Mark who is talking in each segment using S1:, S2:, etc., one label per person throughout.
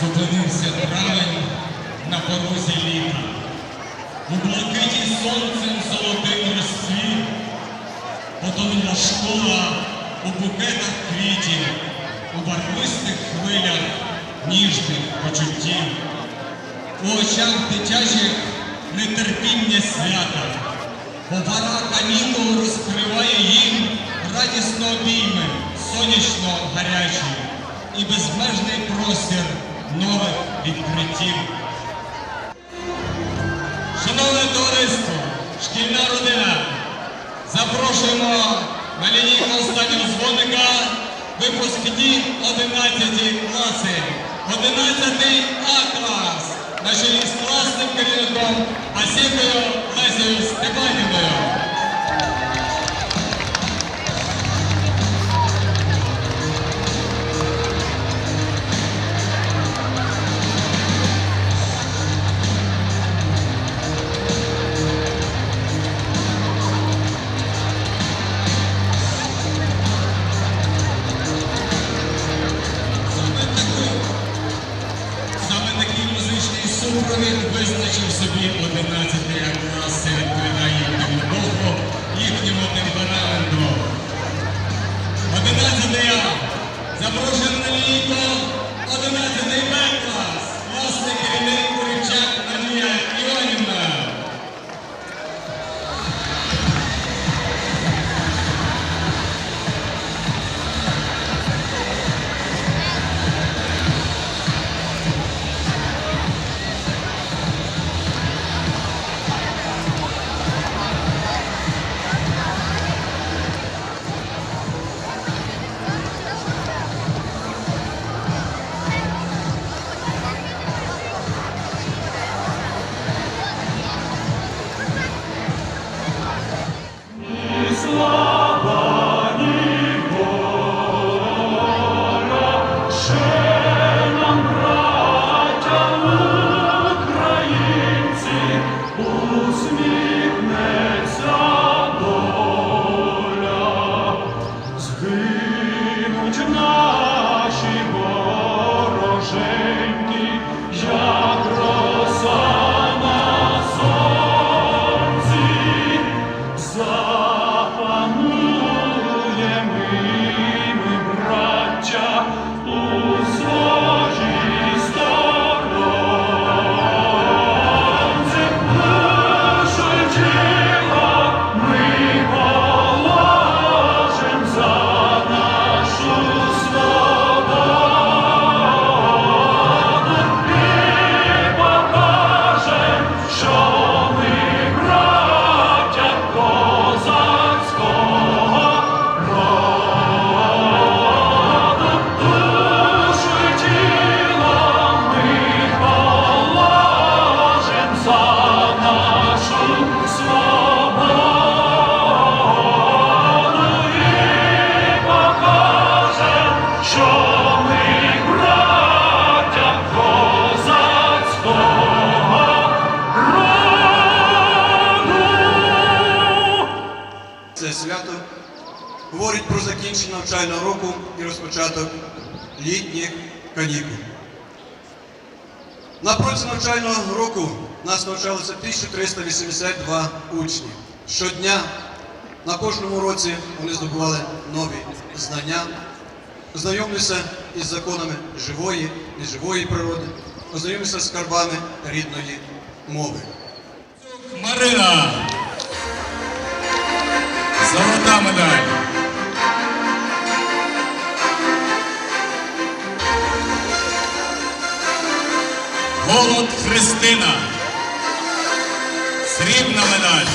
S1: Зупинився травень на порозі літа. У блакиті сонцем золотим розцвіт. Потонула школа у букетах квітів, у барвистих хвилях ніжних почуттів. У очах дитячих нетерпіння свята. Бо пора канікул розкриває їм радісно обійми, сонячно гарячі і безмежний простір нових відкриттів. Шановне товариство, шкільна родина, запрошуємо на лінійку останнього дзвоника випускні 11 класи. 11 А клас на чолі з класним керівником Асікою Лесею Степанівною. Визначив собі 11 клас
S2: року і розпочаток літніх канікул. На протязі навчального року нас навчалося 1382 учні. Щодня на кожному році вони здобували нові знання, знайомилися із законами живої, неживої природи, ознайомилися з скарбами рідної мови.
S1: Марина. Золота медаль. Голод Христина. Срібна медаль.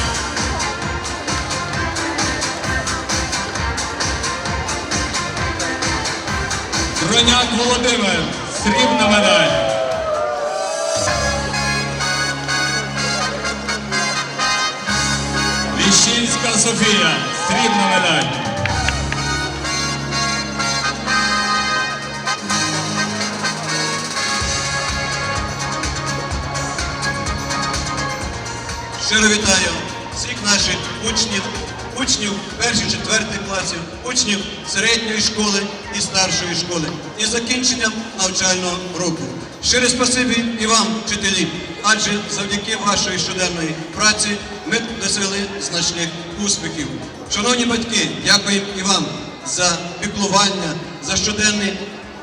S1: Троняк Володимир. Срібна медаль. Віщинська Софія, срібна медаль.
S2: Щиро вітаю всіх наших учнів, учнів перших четвертих класів, учнів середньої школи і старшої школи і закінченням навчального року. Щире спасибі і вам, вчителі, адже завдяки вашої щоденної праці ми досягли значних успіхів. Шановні батьки, дякуємо і вам за піклування, за щоденну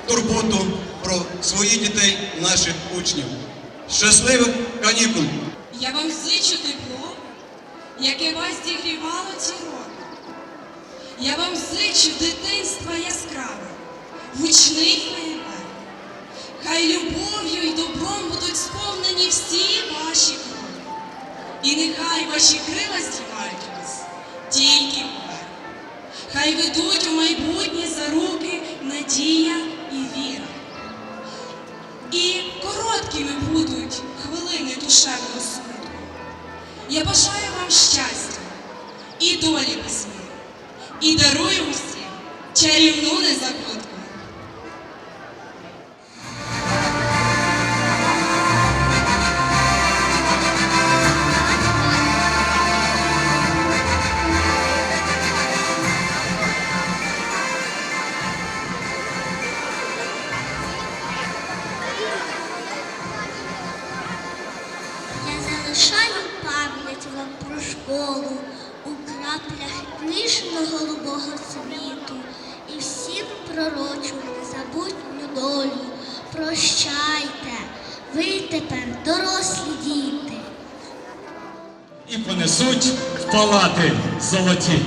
S2: турботу про своїх дітей, наших учнів. Щасливих канікул!
S3: Я вам зичу тепло, яке вас зігрівало ці роки. Я вам зичу дитинства яскраве, гучний феєрверк. Хай любов'ю і добром будуть сповнені всі ваші кроки. І нехай ваші крила здівають вас тільки вверх. Хай ведуть у майбутнє за руки надія і віра. І короткими будуть хвилини душевного смутку. Я бажаю вам щастя і долі безмір, і дарую всім чарівну незабудку.
S4: Ніжно-голубого світу і всім пророчу незабутню долю. Прощайте, ви тепер дорослі діти.
S1: І понесуть в палати золоті.